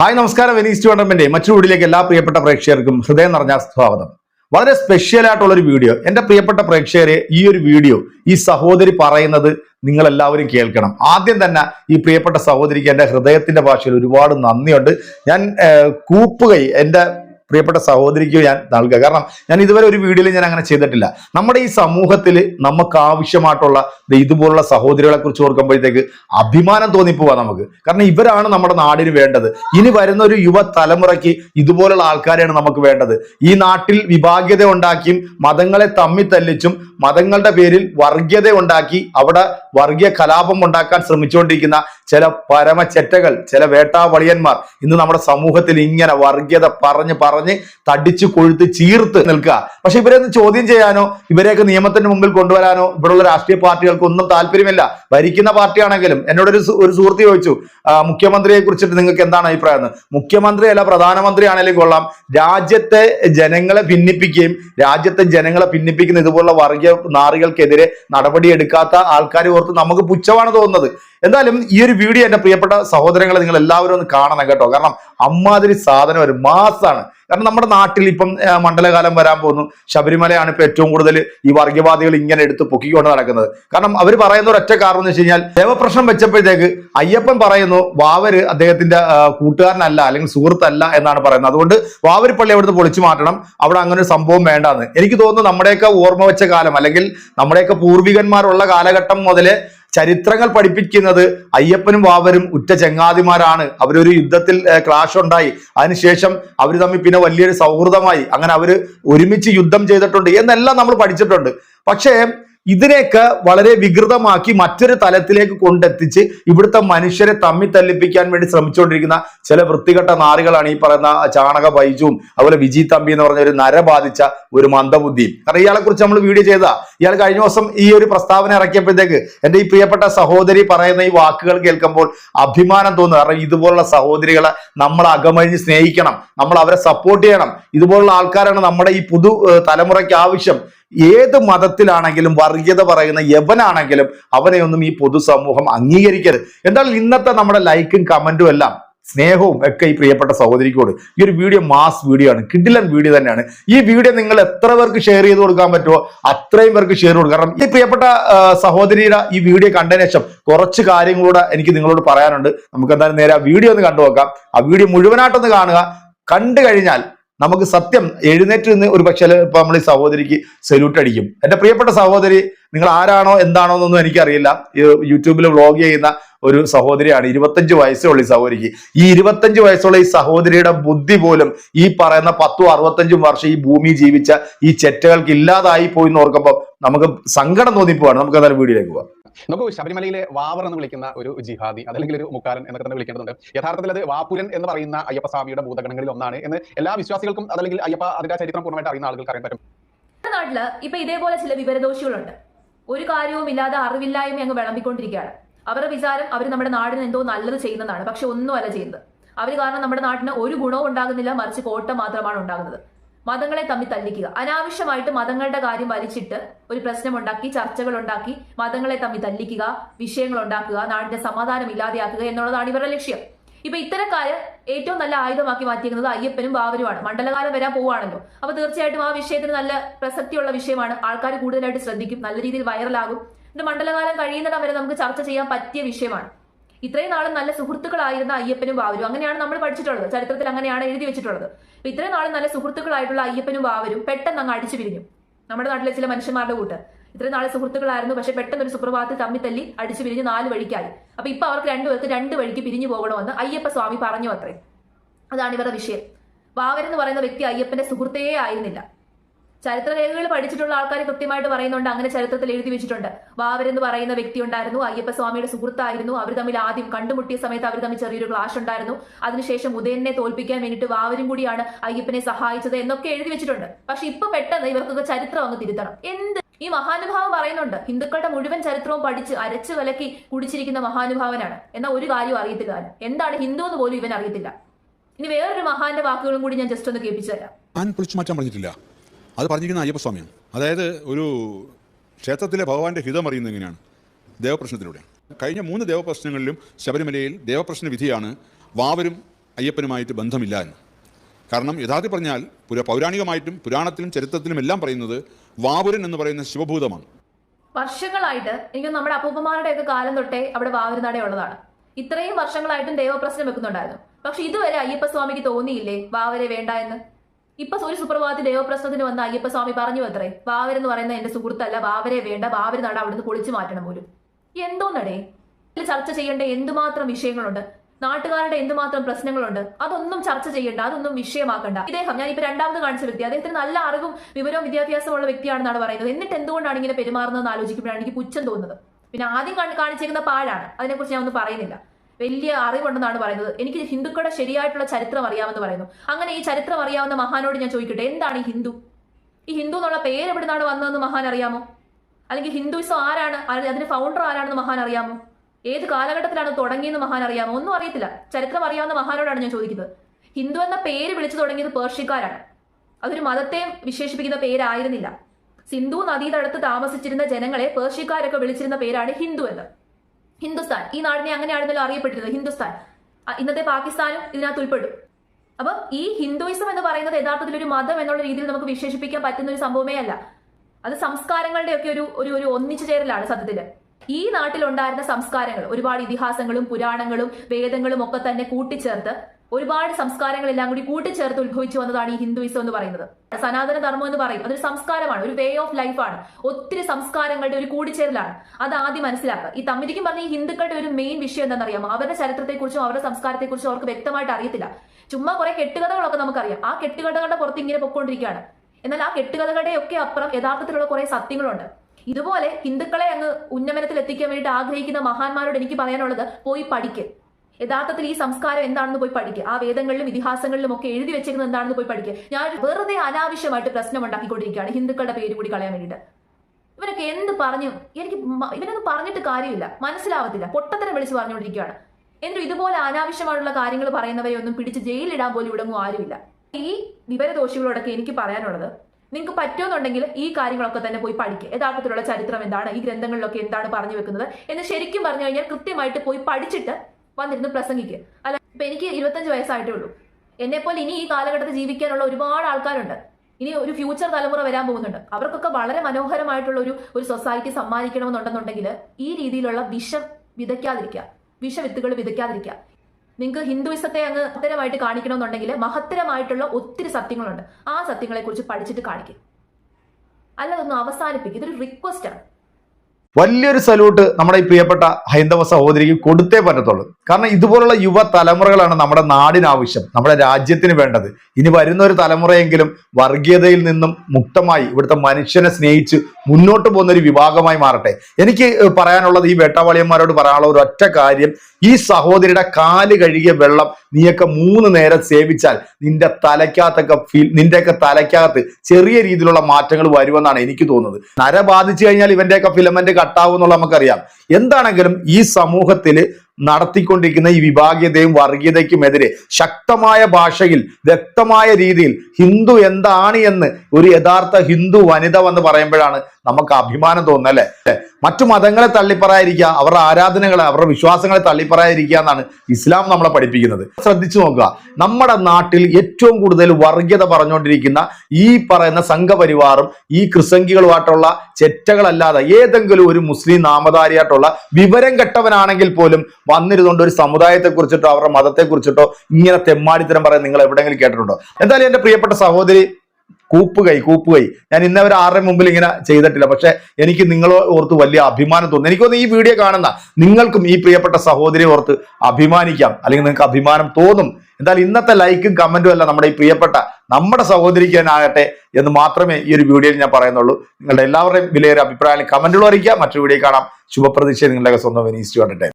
Hi നമസ്കാരം. Venice tournament മറ്റൊരു വീഡിയോയിലേക്ക് എല്ലാ പ്രിയപ്പെട്ട പ്രേക്ഷകർക്കും ഹൃദയം നിറഞ്ഞ സ്വാഗതം. വളരെ സ്പെഷ്യൽ ആയിട്ടുള്ള ഒരു വീഡിയോ. എന്റെ പ്രിയപ്പെട്ട പ്രേക്ഷകരെ ഈ ഒരു വീഡിയോ ഈ സഹോദരി പറയുന്നത് നിങ്ങൾ എല്ലാവരും കേൾക്കണം. ആദ്യം തന്നെ ഈ പ്രിയപ്പെട്ട സഹോദരിക്ക് എന്റെ ഹൃദയത്തിന്റെ ഭാഷയിൽ ഒരുപാട് നന്ദിയുണ്ട്. ഞാൻ കൂപ്പുകൈ എന്റെ പ്രിയപ്പെട്ട സഹോദരിക്ക് ഞാൻ നൽകുക. കാരണം ഞാൻ ഇതുവരെ ഒരു വീഡിയോയിൽ ഞാൻ അങ്ങനെ ചെയ്തിട്ടില്ല. നമ്മുടെ ഈ സമൂഹത്തിൽ നമുക്ക് ആവശ്യമായിട്ടുള്ള ഇതുപോലുള്ള സഹോദരികളെ കുറിച്ച് ഓർക്കുമ്പോഴത്തേക്ക് അഭിമാനം തോന്നിപ്പോവാ നമുക്ക്. കാരണം ഇവരാണ് നമ്മുടെ നാടിന് വേണ്ടത്. ഇനി വരുന്ന ഒരു യുവ തലമുറയ്ക്ക് ഇതുപോലുള്ള ആൾക്കാരെയാണ് നമുക്ക് വേണ്ടത്. ഈ നാട്ടിൽ വിഭാഗ്യത ഉണ്ടാക്കിയും മതങ്ങളെ തമ്മി തല്ലിച്ചും മതങ്ങളുടെ പേരിൽ വർഗീയത ഉണ്ടാക്കി അവിടെ വർഗീയ കലാപം ഉണ്ടാക്കാൻ ശ്രമിച്ചുകൊണ്ടിരിക്കുന്ന ചില പരമചെറ്റകൾ ചില വേട്ടാവളിയന്മാർ ഇന്ന് നമ്മുടെ സമൂഹത്തിൽ ഇങ്ങനെ വർഗീയത പറഞ്ഞ് പറഞ്ഞ് തടിച്ചു കൊഴുത്ത് ചീർത്ത് നിൽക്കുക. പക്ഷെ ഇവരെ ഒന്ന് ചോദ്യം ചെയ്യാനോ ഇവരെയൊക്കെ നിയമത്തിന്റെ മുമ്പിൽ കൊണ്ടുവരാനോ ഇവിടെയുള്ള രാഷ്ട്രീയ പാർട്ടികൾക്ക് ഒന്നും താല്പര്യമില്ല. ഭരിക്കുന്ന പാർട്ടിയാണെങ്കിലും എന്നോട് ഒരു സുഹൃത്ത് ചോദിച്ചു "ആ, മുഖ്യമന്ത്രിയെ കുറിച്ചിട്ട് നിങ്ങൾക്ക് എന്താണ് അഭിപ്രായം? എന്ന്. മുഖ്യമന്ത്രി അല്ല പ്രധാനമന്ത്രി ആണെങ്കിലും കൊള്ളാം. രാജ്യത്തെ ജനങ്ങളെ ഭിന്നിപ്പിക്കുകയും രാജ്യത്തെ ജനങ്ങളെ ഭിന്നിപ്പിക്കുന്ന ഇതുപോലുള്ള വർഗീയ നാറികൾക്കെതിരെ നടപടിയെടുക്കാത്ത ആൾക്കാർ ഓർത്ത് നമുക്ക് പുച്ഛമാണ് തോന്നുന്നത്. എന്തായാലും ഈ ഒരു വീഡിയോ എന്റെ പ്രിയപ്പെട്ട സഹോദരങ്ങളെ നിങ്ങൾ എല്ലാവരും ഒന്ന് കാണണം കേട്ടോ. കാരണം അമ്മാതിരി സാധനം ഒരു മാസാണ്. കാരണം നമ്മുടെ നാട്ടിൽ ഇപ്പം മണ്ഡലകാലം വരാൻ പോകുന്നു. ശബരിമലയാണ് ഇപ്പൊ ഏറ്റവും കൂടുതൽ ഈ വർഗീയവാദികൾ ഇങ്ങനെ എടുത്ത് പൊക്കിക്കൊണ്ട് നടക്കുന്നത്. കാരണം അവർ പറയുന്ന ഒറ്റ കാരണം എന്ന് വെച്ച് കഴിഞ്ഞാൽ ദേവപ്രശ്നം വെച്ചപ്പോഴത്തേക്ക് അയ്യപ്പൻ പറയുന്നു വാവര് അദ്ദേഹത്തിന്റെ കൂട്ടുകാരനല്ല അല്ലെങ്കിൽ സുഹൃത്തല്ല എന്നാണ് പറയുന്നത്. അതുകൊണ്ട് വാവര് പള്ളി അവിടുന്ന് പൊളിച്ചു മാറ്റണം. അവിടെ അങ്ങനെ ഒരു സംഭവം വേണ്ടാന്ന്. എനിക്ക് തോന്നുന്നു നമ്മുടെയൊക്കെ ഓർമ്മ വെച്ച കാലം അല്ലെങ്കിൽ നമ്മുടെയൊക്കെ പൂർവികന്മാരുള്ള കാലഘട്ടം മുതൽ ചരിത്രങ്ങൾ പഠിപ്പിക്കുന്നത് അയ്യപ്പനും വാവരും ഉറ്റ ചങ്ങാതിമാരാണ്. അവരൊരു യുദ്ധത്തിൽ ക്ലാഷ് ഉണ്ടായി. അതിനുശേഷം അവർ തമ്മിൽ പിന്നെ വലിയൊരു സൗഹൃദമായി. അങ്ങനെ അവർ ഒരുമിച്ച് യുദ്ധം ചെയ്തിട്ടുണ്ട് എന്നെല്ലാം നമ്മൾ പഠിച്ചിട്ടുണ്ട്. പക്ഷേ ഇതിനെയൊക്കെ വളരെ വികൃതമാക്കി മറ്റൊരു തലത്തിലേക്ക് കൊണ്ടെത്തിച്ച് ഇവിടുത്തെ മനുഷ്യരെ തമ്മി തല്ലിപ്പിക്കാൻ വേണ്ടി ശ്രമിച്ചുകൊണ്ടിരിക്കുന്ന ചില വൃത്തികെട്ട നാറുകളാണ് ഈ പറയുന്ന ചാണക ബൈജുവും അതുപോലെ വിജി തമ്പി എന്ന് പറഞ്ഞ ഒരു നര ബാധിച്ച ഒരു മന്ദബുദ്ധിയും കാരണം ഇയാളെ കുറിച്ച് നമ്മൾ വീഡിയോ ചെയ്താ ഇയാൾ കഴിഞ്ഞ ദിവസം ഈ ഒരു പ്രസ്താവന ഇറക്കിയപ്പോഴത്തേക്ക് എന്റെ ഈ പ്രിയപ്പെട്ട സഹോദരി പറയുന്ന ഈ വാക്കുകൾ കേൾക്കുമ്പോൾ അഭിമാനം തോന്നുന്നു. കാരണം ഇതുപോലുള്ള സഹോദരികളെ നമ്മൾ അകമഴിഞ്ഞ് സ്നേഹിക്കണം. നമ്മൾ അവരെ സപ്പോർട്ട് ചെയ്യണം. ഇതുപോലുള്ള ആൾക്കാരാണ് നമ്മുടെ ഈ പുതു തലമുറയ്ക്ക് ആവശ്യം. ഏത് മതത്തിലാണെങ്കിലും വർഗീയത പറയുന്ന യവനാണെങ്കിലും അവനെ ഒന്നും ഈ പൊതുസമൂഹം അംഗീകരിക്കരുത്. എന്തായാലും ഇന്നത്തെ നമ്മുടെ ലൈക്കും കമന്റും എല്ലാം സ്നേഹവും ഒക്കെ ഈ പ്രിയപ്പെട്ട സഹോദരിക്കോട്. ഈ ഒരു വീഡിയോ മാസ് വീഡിയോ ആണ്. കിഡിലൻ വീഡിയോ തന്നെയാണ്. ഈ വീഡിയോ നിങ്ങൾ എത്ര പേർക്ക് ഷെയർ ചെയ്ത് കൊടുക്കാൻ പറ്റുമോ അത്രയും പേർക്ക് ഷെയർ കൊടുക്കുക കാരണം ഈ പ്രിയപ്പെട്ട സഹോദരിയുടെ ഈ വീഡിയോ കണ്ടതിന് ശേഷം കുറച്ച് കാര്യങ്ങളൂടെ എനിക്ക് നിങ്ങളോട് പറയാനുണ്ട്. നമുക്ക് എന്തായാലും നേരെ ആ വീഡിയോ ഒന്ന് കണ്ടു നോക്കാം ആ വീഡിയോ മുഴുവനായിട്ടൊന്ന് കാണുക. കണ്ടു കഴിഞ്ഞാൽ നമുക്ക് സത്യം എഴുന്നേറ്റ് നിന്ന് ഒരു പക്ഷേ ഇപ്പൊ നമ്മൾ ഈ സഹോദരിക്ക് സല്യൂട്ട് അടിക്കും. എന്റെ പ്രിയപ്പെട്ട സഹോദരി നിങ്ങൾ ആരാണോ എന്താണോ എന്നൊന്നും എനിക്കറിയില്ല. യൂട്യൂബിൽ വ്ളോഗ് ചെയ്യുന്ന ഒരു സഹോദരിയാണ്. ഇരുപത്തഞ്ച് വയസ്സുള്ള ഈ സഹോദരിക്ക്. ഈ ഇരുപത്തഞ്ച് വയസ്സുള്ള ഈ സഹോദരിയുടെ ബുദ്ധി പോലും ഈ പറയുന്ന പത്തും അറുപത്തഞ്ചും വർഷം ഈ ഭൂമി ജീവിച്ച ഈ ചെറ്റകൾക്ക് ഇല്ലാതായി പോയി എന്ന് ഓർക്കുമ്പോൾ നമുക്ക് സങ്കടം തോന്നിപ്പോവാണ്. നമുക്ക് എന്തായാലും വീഡിയോയിലേക്ക് പോവാം. നമുക്ക് ശബരിമലയിലെ വാവർ എന്ന് വിളിക്കുന്ന ഒരു ജിഹാദി അതല്ലെങ്കിൽ ഒരു മുക്കാരൻ എന്നൊക്കെ തന്നെ വിളിക്കേണ്ടതുണ്ട്. യഥാർത്ഥത്തിൽ അത് വാപുരൻ എന്ന് പറയുന്ന അയ്യപ്പസ്വാമിയുടെ ഭൂതഗണങ്ങളിൽ ഒന്നാണ് എന്ന് എല്ലാ വിശ്വാസികൾക്കും അതല്ലെങ്കിൽ അയ്യപ്പ അതിന്റെ ചരിത്രം പൂർണമായിട്ട് അറിയുന്ന ആളുകൾ അറിയാൻ പറ്റും. നാട്ടിൽ ഇപ്പൊ ഇതേപോലെ ചില വിവരദോഷികളുണ്ട്. ഒരു കാര്യവും ഇല്ലാതെ അറിവില്ലായ്മ അങ്ങ് വിളമ്പിക്കൊണ്ടിരിക്കുകയാണ്. അവരുടെ വിചാരം അവർ നമ്മുടെ നാടിന് എന്തോ നല്ലത് ചെയ്യുന്നതാണ് പക്ഷെ ഒന്നും അല്ല ചെയ്യുന്നത്. അവർ കാരണം നമ്മുടെ നാട്ടിന് ഒരു ഗുണവും ഉണ്ടാകുന്നില്ല മറിച്ച് കോട്ടം മാത്രമാണ് ഉണ്ടാകുന്നത്. മതങ്ങളെ തമ്മിൽ തല്ലിക്കുക. അനാവശ്യമായിട്ട് മതങ്ങളുടെ കാര്യം വലിച്ചിട്ട് ഒരു പ്രശ്നം ഉണ്ടാക്കി ചർച്ചകൾ ഉണ്ടാക്കി മതങ്ങളെ തമ്മിൽ തല്ലിക്കുക വിഷയങ്ങൾ ഉണ്ടാക്കുക നാടിന്റെ സമാധാനം ഇല്ലാതെയാക്കുക എന്നുള്ളതാണ് ഇവരുടെ ലക്ഷ്യം. ഇപ്പൊ ഇത്തരക്കാര് ഏറ്റവും നല്ല ആയുധമാക്കി മാറ്റിയിരിക്കുന്നത് അയ്യപ്പനും ബാബരുമാണ് മണ്ഡലകാലം വരാൻ പോവുകയാണല്ലോ. അപ്പൊ തീർച്ചയായിട്ടും ആ വിഷയത്തിന് നല്ല പ്രസക്തിയുള്ള വിഷയമാണ്. ആൾക്കാർ കൂടുതലായിട്ട് ശ്രദ്ധിക്കും നല്ല രീതിയിൽ വൈറലാകും ഇത് മണ്ഡലകാലം കഴിയുന്നിടം വരെ നമുക്ക് ചർച്ച ചെയ്യാൻ പറ്റിയ വിഷയമാണ്. ഇത്രയും നാളും നല്ല സുഹൃത്തുക്കളായിരുന്ന അയ്യപ്പനും ബാവരും അങ്ങനെയാണ് നമ്മൾ പഠിച്ചിട്ടുള്ളത്. ചരിത്രത്തിൽ അങ്ങനെയാണ് എഴുതി വെച്ചിട്ടുള്ളത്. അപ്പൊ ഇത്രയും നാളും നല്ല സുഹൃത്തുക്കളായിട്ടുള്ള അയ്യപ്പനും ബാവരും പെട്ടെന്ന് അങ്ങ് അടിച്ചു പിരിഞ്ഞു. നമ്മുടെ നാട്ടിലെ ചില മനുഷ്യന്മാരുടെ കൂട്ട്. ഇത്രയും നാളെ സുഹൃത്തുക്കളായിരുന്നു. പക്ഷെ പെട്ടെന്ന് ഒരു സുപ്രഭാതത്തിൽ തമ്മി തല്ലി അടിച്ചു പിരിഞ്ഞ് നാല് വഴിക്കായി. അപ്പൊ ഇപ്പൊ അവർക്ക് രണ്ടു രണ്ടുപേർക്ക് രണ്ട് വഴിക്ക് പിരിഞ്ഞു പോകണമെന്ന് അയ്യപ്പ സ്വാമി പറഞ്ഞു അത്രേ. അതാണ് ഇവരുടെ വിഷയം. വാവരെന്ന് പറയുന്ന വ്യക്തി അയ്യപ്പന്റെ സുഹൃത്തേ ആയിരുന്നില്ല. ചരിത്രരേഖകൾ പഠിച്ചിട്ടുള്ള ആൾക്കാർ കൃത്യമായിട്ട് പറയുന്നുണ്ട്. അങ്ങനെ ചരിത്രത്തിൽ എഴുതി വെച്ചിട്ടുണ്ട്. വാവർ എന്ന് പറയുന്ന വ്യക്തി ഉണ്ടായിരുന്നു. അയ്യപ്പ സ്വാമിയുടെ സുഹൃത്തായിരുന്നു. അവർ തമ്മിൽ ആദ്യം കണ്ടുമുട്ടിയ സമയത്ത് അവർ തമ്മിൽ ചെറിയൊരു ക്ലാഷ് ഉണ്ടായിരുന്നു. അതിനുശേഷം ഉദയനെ തോൽപ്പിക്കാൻ വേണ്ടിയിട്ട് വാവരും കൂടിയാണ് അയ്യപ്പനെ സഹായിച്ചത് എന്നൊക്കെ എഴുതി വെച്ചിട്ടുണ്ട്. പക്ഷെ ഇപ്പൊ പെട്ടെന്ന് ഇവർക്കൊക്കെ ചരിത്രം അങ്ങ് തിരുത്തണം. എന്ത്? ഈ മഹാനുഭാവം പറയുന്നുണ്ട്. ഹിന്ദുക്കളുടെ മുഴുവൻ ചരിത്രവും പഠിച്ച് അരച്ച് വിലക്കി കുടിച്ചിരിക്കുന്ന മഹാനുഭാവനാണ്. എന്നാൽ ഒരു കാര്യം അറിയത്തില്ല. എന്താണ് ഹിന്ദു എന്ന് പോലും ഇവൻ അറിയത്തില്ല. ഇനി വേറൊരു മഹാന്റെ വാക്കുകളും കൂടി ഞാൻ ജസ്റ്റ് ഒന്ന് കേൾപ്പിച്ചു തരാം. മാറ്റാൻ പറഞ്ഞിട്ടില്ല. അത് പറഞ്ഞിരിക്കുന്ന അയ്യപ്പസ്വാമിയാണ് അതായത് ഒരു ക്ഷേത്രത്തിലെ ഭഗവാന്റെ ഹിതം അറിയുന്നത് എങ്ങനെയാണ്? ദേവപ്രശ്നത്തിലൂടെയാണ് കഴിഞ്ഞ മൂന്ന് ദേവപ്രശ്നങ്ങളിലും ശബരിമലയിൽ ദേവപ്രശ്ന വിധിയാണ് വാവരും അയ്യപ്പനുമായിട്ട് ബന്ധമില്ല എന്ന്. കാരണം യഥാർത്ഥത്തിൽ പറഞ്ഞാൽ പുര പൗരാണികമായിട്ടും പുരാണത്തിലും ചരിത്രത്തിലും എല്ലാം പറയുന്നത് വാവുരൻ എന്ന് പറയുന്ന ശിവഭൂതമാണ്. വർഷങ്ങളായിട്ട് എനിക്ക് നമ്മുടെ അപ്പൂപ്പന്മാരുടെ ഒക്കെ കാലം തൊട്ടേ അവിടെ വാവരുനാട ഉള്ളതാണ്. ഇത്രയും വർഷങ്ങളായിട്ടും ദേവപ്രശ്നം വെക്കുന്നുണ്ടായിരുന്നു. പക്ഷെ ഇതുവരെ അയ്യപ്പസ്വാമിക്ക് തോന്നിയില്ലേ വാവരെ വേണ്ട എന്ന്? ഇപ്പൊ ഒരു സുപ്രഭാതത്തിൽ ദേവപ്രശ്നത്തിന് വന്ന അയ്യപ്പസ്വാമി പറഞ്ഞു അത്രേ. വാവരെന്ന് പറയുന്ന എന്റെ സുഹൃത്തല്ല. വാവരെ വേണ്ട. വാവര് നാട് അവിടുന്ന് പൊളിച്ചു മാറ്റണം പോലും. എന്തോന്നടേ? ചർച്ച ചെയ്യേണ്ട എന്തുമാത്രം വിഷയങ്ങളുണ്ട്? നാട്ടുകാരുടെ എന്തുമാത്രം പ്രശ്നങ്ങളുണ്ട്? അതൊന്നും ചർച്ച ചെയ്യേണ്ട. അതൊന്നും വിഷയമാക്കണ്ട. ഇദ്ദേഹം ഞാൻ ഇപ്പൊ രണ്ടാമത് കാണിച്ച വ്യക്തി. അദ്ദേഹത്തിന് നല്ല അറിവും വിവരവും വിദ്യാഭ്യാസവും ഉള്ള വ്യക്തിയാണെന്നാണ് പറയുന്നത്. എന്നിട്ട് എന്തുകൊണ്ടാണ് ഇങ്ങനെ പെരുമാറുന്നതെന്ന് ആലോചിക്കുമ്പോഴാണ് എനിക്ക് പുച്ഛം തോന്നുന്നത്. പിന്നെ ആദ്യം കാണി- കാണിച്ചേക്കുന്ന പാഴാണ്. അതിനെക്കുറിച്ച് ഞാൻ ഒന്നും പറയുന്നില്ല. വലിയ അറിവുണ്ടെന്നാണ് പറയുന്നത്. എനിക്ക് ഹിന്ദുക്കളുടെ ശരിയായിട്ടുള്ള ചരിത്രം അറിയാമെന്ന് പറയുന്നു. അങ്ങനെ ഈ ചരിത്രം അറിയാവുന്ന മഹാനോട് ഞാൻ ചോദിക്കട്ടെ എന്താണ് ഈ ഹിന്ദു? ഈ ഹിന്ദു എന്നുള്ള പേര് എവിടുന്നാണ് വന്നതെന്ന് മഹാൻ അറിയാമോ? അല്ലെങ്കിൽ ഹിന്ദുയിസം ആരാണ്? അതിന്റെ ഫൗണ്ടർ ആരാണെന്ന് മഹാൻ അറിയാമോ? ഏത് കാലഘട്ടത്തിലാണ് തുടങ്ങിയെന്ന് മഹാൻ അറിയാമോ? ഒന്നും അറിയത്തില്ല. ചരിത്രം അറിയാവുന്ന മഹാനോടാണ് ഞാൻ ചോദിക്കുന്നത്. ഹിന്ദു എന്ന പേര് വിളിച്ചു തുടങ്ങിയത് പേർഷ്യക്കാരാണ്. അതൊരു മതത്തെ വിശേഷിപ്പിക്കുന്ന പേരായിരുന്നില്ല. സിന്ധു നദീതടത്ത് താമസിച്ചിരുന്ന ജനങ്ങളെ പേർഷ്യക്കാരൊക്കെ വിളിച്ചിരുന്ന പേരാണ് ഹിന്ദു എന്ന്. ഹിന്ദുസ്ഥാൻ. ഈ നാടിനെ അങ്ങനെയായിരുന്നല്ലോ അറിയപ്പെട്ടിരുന്നത് ഹിന്ദുസ്ഥാൻ. ഇന്നത്തെ പാകിസ്ഥാനും ഇതിനകത്ത് ഉൾപ്പെടും അപ്പം ഈ ഹിന്ദുയിസം എന്ന് പറയുന്നത് യഥാർത്ഥത്തിൽ ഒരു മതം എന്നുള്ള രീതിയിൽ നമുക്ക് വിശേഷിപ്പിക്കാൻ പറ്റുന്ന ഒരു സംഭവമേ അല്ല. അത് സംസ്കാരങ്ങളുടെ ഒക്കെ ഒരു ഒരു ഒരു ഒന്നിച്ചു ചേരലാണ് സത്യത്തിൽ. ഈ നാട്ടിലുണ്ടായിരുന്ന സംസ്കാരങ്ങൾ ഒരുപാട് ഇതിഹാസങ്ങളും പുരാണങ്ങളും വേദങ്ങളും ഒക്കെ തന്നെ കൂട്ടിച്ചേർത്ത് ഒരുപാട് സംസ്കാരങ്ങളെല്ലാം കൂടി കൂട്ടിച്ചേർത്ത് ഉത്ഭവിച്ചു വന്നതാണ് ഈ ഹിന്ദുയിസം എന്ന് പറയുന്നത്. സനാതന ധർമ്മം എന്ന് പറയും അതൊരു സംസ്കാരമാണ് ഒരു വേ ഓഫ് ലൈഫാണ് ഒത്തിരി സംസ്കാരങ്ങളുടെ ഒരു കൂടിച്ചേരലാണ്. അത് ആദ്യം മനസ്സിലാക്കുക. ഈ തമ്മിരിക്കും പറഞ്ഞ ഈ ഹിന്ദുക്കളുടെ ഒരു മെയിൻ വിഷയം എന്താണെന്നറിയാമോ? അവരുടെ ചരിത്രത്തെക്കുറിച്ചും അവരുടെ സംസ്കാരത്തെക്കുറിച്ചും അവർക്ക് വ്യക്തമായിട്ട് അറിയത്തില്ല. ചുമ്മാ കുറെ കെട്ടുകഥകളൊക്കെ നമുക്കറിയാം. ആ കെട്ടുകഥകളുടെ പുറത്ത് ഇങ്ങനെ പൊക്കോണ്ടിരിക്കുകയാണ് എന്നാൽ ആ കെട്ടുകഥകളുടെ ഒക്കെ അപ്പുറം യഥാർത്ഥത്തിലുള്ള കുറെ സത്യങ്ങളുണ്ട്. ഇതുപോലെ ഹിന്ദുക്കളെ അങ്ങ് ഉന്നമനത്തിൽ എത്തിക്കാൻ വേണ്ടി ആഗ്രഹിക്കുന്ന മഹാന്മാരോട് എനിക്ക് പറയാനുള്ളത് പോയി പഠിക്ക്. യഥാർത്ഥത്തിൽ ഈ സംസ്കാരം എന്താണെന്ന് പോയി പഠിക്കുക ആ വേദങ്ങളിലും ഇതിഹാസങ്ങളിലും ഒക്കെ എഴുതി വെച്ചിരുന്നത് എന്താണെന്ന് പോയി പഠിക്കുക ഞാൻ വെറുതെ അനാവശ്യമായിട്ട് പ്രശ്നം ഉണ്ടാക്കിക്കൊണ്ടിരിക്കുകയാണ് ഹിന്ദുക്കളുടെ പേര് കൂടി കളയാൻ വേണ്ടിയിട്ട്. ഇവരൊക്കെ എന്ത് പറഞ്ഞു? എനിക്ക് ഇവനൊന്നും പറഞ്ഞിട്ട് കാര്യമില്ല. മനസ്സിലാവത്തില്ല. പൊട്ടത്തരം വിളിച്ച് പറഞ്ഞുകൊണ്ടിരിക്കുകയാണ്. എന്നിട്ട് ഇതുപോലെ അനാവശ്യമായിട്ടുള്ള കാര്യങ്ങൾ പറയുന്നവരെ ഒന്നും പിടിച്ച് ജയിലിടാൻ പോലും ഇടങ്ങും ആരുമില്ല. ഈ വിവരദോഷികളോടൊക്കെ എനിക്ക് പറയാനുള്ളത് നിങ്ങൾക്ക് പറ്റുമെന്നുണ്ടെങ്കിൽ ഈ കാര്യങ്ങളൊക്കെ തന്നെ പോയി പഠിക്കുക യഥാർത്ഥത്തിലുള്ള ചരിത്രം എന്താണ്? ഈ ഗ്രന്ഥങ്ങളിലൊക്കെ എന്താണ് പറഞ്ഞു വെക്കുന്നത്? എന്ന് ശരിക്കും പറഞ്ഞു കഴിഞ്ഞാൽ കൃത്യമായിട്ട് പോയി പഠിച്ചിട്ട് വന്നിരുന്ന് പ്രസംഗിക്കുക അല്ല ഇപ്പൊ എനിക്ക് ഇരുപത്തഞ്ച് വയസ്സായിട്ടേ ഉള്ളൂ. എന്നെപ്പോലെ ഇനി ഈ കാലഘട്ടത്തിൽ ജീവിക്കാനുള്ള ഒരുപാട് ആൾക്കാരുണ്ട്. ഇനി ഒരു ഫ്യൂച്ചർ തലമുറ വരാൻ പോകുന്നുണ്ട്. അവർക്കൊക്കെ വളരെ മനോഹരമായിട്ടുള്ള ഒരു ഒരു സൊസൈറ്റി സമ്മാനിക്കണമെന്നുണ്ടെന്നുണ്ടെങ്കിൽ ഈ രീതിയിലുള്ള വിഷം വിതയ്ക്കാതിരിക്കുക. വിഷവിത്തുകൾ വിതയ്ക്കാതിരിക്കുക. നിങ്ങൾക്ക് ഹിന്ദുയിസത്തെ അങ്ങ് മഹത്തരമായിട്ട് കാണിക്കണമെന്നുണ്ടെങ്കിൽ മഹത്തരമായിട്ടുള്ള ഒത്തിരി സത്യങ്ങളുണ്ട്. ആ സത്യങ്ങളെ കുറിച്ച് പഠിച്ചിട്ട് കാണിക്കും. അല്ലാതൊന്നും അവസാനിപ്പിക്കും. ഇതൊരു റിക്വസ്റ്റാണ് വലിയൊരു സല്യൂട്ട് നമ്മുടെ ഈ പ്രിയപ്പെട്ട ഹൈന്ദവ സഹോദരിക്ക് കൊടുത്തേ പറ്റത്തുള്ളൂ. കാരണം ഇതുപോലുള്ള യുവ തലമുറകളാണ് നമ്മുടെ നാടിന് ആവശ്യം നമ്മുടെ രാജ്യത്തിന് വേണ്ടത്. ഇനി വരുന്ന ഒരു തലമുറയെങ്കിലും വർഗീയതയിൽ നിന്നും മുക്തമായി ഇവിടുത്തെ മനുഷ്യനെ സ്നേഹിച്ച് മുന്നോട്ട് പോകുന്ന ഒരു വിഭാഗമായി മാറട്ടെ. എനിക്ക് പറയാനുള്ളത് ഈ വേട്ടാവാളിയന്മാരോട് പറയാനുള്ള ഒരു ഒറ്റ കാര്യം ഈ സഹോദരിയുടെ കാൽ കഴുകിയ വെള്ളം നീയൊക്കെ മൂന്ന് നേരം സേവിച്ചാൽ നിന്റെ തലയ്ക്കകത്തൊക്കെ ഫീൽ നിന്റെയൊക്കെ തലയ്ക്കകത്ത് ചെറിയ രീതിയിലുള്ള മാറ്റങ്ങൾ വരുമെന്നാണ് എനിക്ക് തോന്നുന്നത്. നര ബാധിച്ചു കഴിഞ്ഞാൽ ഇവന്റെയൊക്കെ ഫിലമെന്റ് കട്ടാവും എന്നുള്ള നമുക്കറിയാം. എന്താണെങ്കിലും ഈ സമൂഹത്തിൽ നടത്തിക്കൊണ്ടിരിക്കുന്ന ഈ വിഭാഗീയതയും വർഗീയതയ്ക്കുമെതിരെ ശക്തമായ ഭാഷയിൽ വ്യക്തമായ രീതിയിൽ ഹിന്ദു എന്താണ് എന്ന് ഒരു യഥാർത്ഥ ഹിന്ദു വനിത വന്ന് പറയുമ്പോഴാണ് നമുക്ക് അഭിമാനം തോന്നുന്നത് അല്ലെ? മറ്റു മതങ്ങളെ തള്ളിപ്പറായിരിക്കുക അവരുടെ ആരാധനകളെ അവരുടെ വിശ്വാസങ്ങളെ തള്ളിപ്പറായിരിക്കുക എന്നാണ് ഇസ്ലാം നമ്മളെ പഠിപ്പിക്കുന്നത്. ശ്രദ്ധിച്ചു നോക്കുക നമ്മുടെ നാട്ടിൽ ഏറ്റവും കൂടുതൽ വർഗീയത പറഞ്ഞുകൊണ്ടിരിക്കുന്ന ഈ പറയുന്ന സംഘപരിവാറും ഈ ക്രിസംഗികളുമായിട്ടുള്ള ചെറ്റകളല്ലാതെ ഏതെങ്കിലും ഒരു മുസ്ലിം നാമധാരിയായിട്ടുള്ള വിവരം കെട്ടവനാണെങ്കിൽ പോലും വന്നിരുന്നുകൊണ്ട് ഒരു സമുദായത്തെ കുറിച്ചിട്ടോ അവരുടെ മതത്തെ കുറിച്ചിട്ടോ ഇങ്ങനെ തെമ്മാടിത്തരം പറയാൻ നിങ്ങൾ എവിടെയെങ്കിലും കേട്ടിട്ടുണ്ടോ? എന്തായാലും എന്റെ പ്രിയപ്പെട്ട സഹോദരി കൂപ്പുകൈ കൂപ്പുകൈ. ഞാൻ ഇന്നവർ ആരുടെ മുമ്പിൽ ഇങ്ങനെ ചെയ്തിട്ടില്ല. പക്ഷെ എനിക്ക് നിങ്ങളെ ഓർത്ത് വലിയ അഭിമാനം തോന്നുന്നു. എനിക്ക് തോന്നുന്നു ഈ വീഡിയോ കാണുന്ന നിങ്ങൾക്കും ഈ പ്രിയപ്പെട്ട സഹോദരി ഓർത്ത് അഭിമാനിക്കാം. അല്ലെങ്കിൽ നിങ്ങൾക്ക് അഭിമാനം തോന്നും. എന്തായാലും ഇന്നത്തെ ലൈക്കും കമന്റും അല്ല നമ്മുടെ ഈ പ്രിയപ്പെട്ട നമ്മുടെ സഹോദരിക്ക് തന്നെ ആകട്ടെ എന്ന് മാത്രമേ ഈ ഒരു വീഡിയോയിൽ ഞാൻ പറയുന്നുള്ളൂ. നിങ്ങളുടെ എല്ലാവരുടെയും വിലയേറെ അഭിപ്രായം കമന്റുകൾ അറിയിക്കുക. മറ്റൊരു വീഡിയോ കാണാം. ശുഭപ്രതീക്ഷ. നിങ്ങളുടെ സ്വന്തം വിനീസ് കണ്ടിട്ടെ.